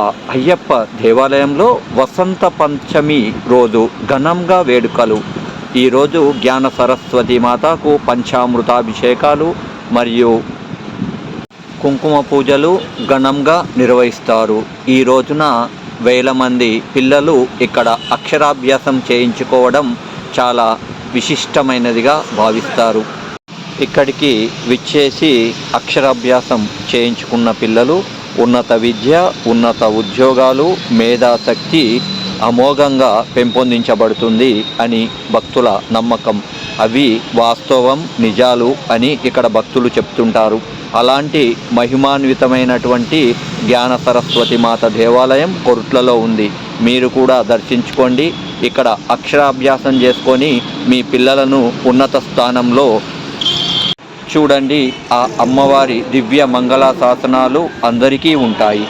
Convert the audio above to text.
అయ్యప్ప దేవాలయంలో వసంత పంచమి రోజు ఘనంగా వేడుకలు. ఈరోజు జ్ఞాన సరస్వతి మాతకు పంచామృతాభిషేకాలు మరియు కుంకుమ పూజలు ఘనంగా నిర్వహిస్తారు. ఈ రోజున వేల మంది పిల్లలు ఇక్కడ అక్షరాభ్యాసం చేయించుకోవడం చాలా విశిష్టమైనదిగా భావిస్తారు. ఇక్కడికి విచ్చేసి అక్షరాభ్యాసం చేయించుకున్న పిల్లలు ఉన్నత విద్య ఉన్నత ఉద్యోగాలు మేధాశక్తి అమోఘంగా పెంపొందించబడుతుంది అని భక్తుల నమ్మకం. అవి వాస్తవం నిజాలు అని ఇక్కడ భక్తులు చెప్తుంటారు. అలాంటి మహిమాన్వితమైనటువంటి జ్ఞాన సరస్వతి మాత దేవాలయం కొరుట్లలో ఉంది. మీరు కూడా దర్శించుకోండి. ఇక్కడ అక్షరాభ్యాసం చేసుకొని మీ పిల్లలను ఉన్నత స్థానంలో చూడండి ఆ అమ్మవారి దివ్య మంగళ శాసనాలు అందరికీ ఉంటాయి.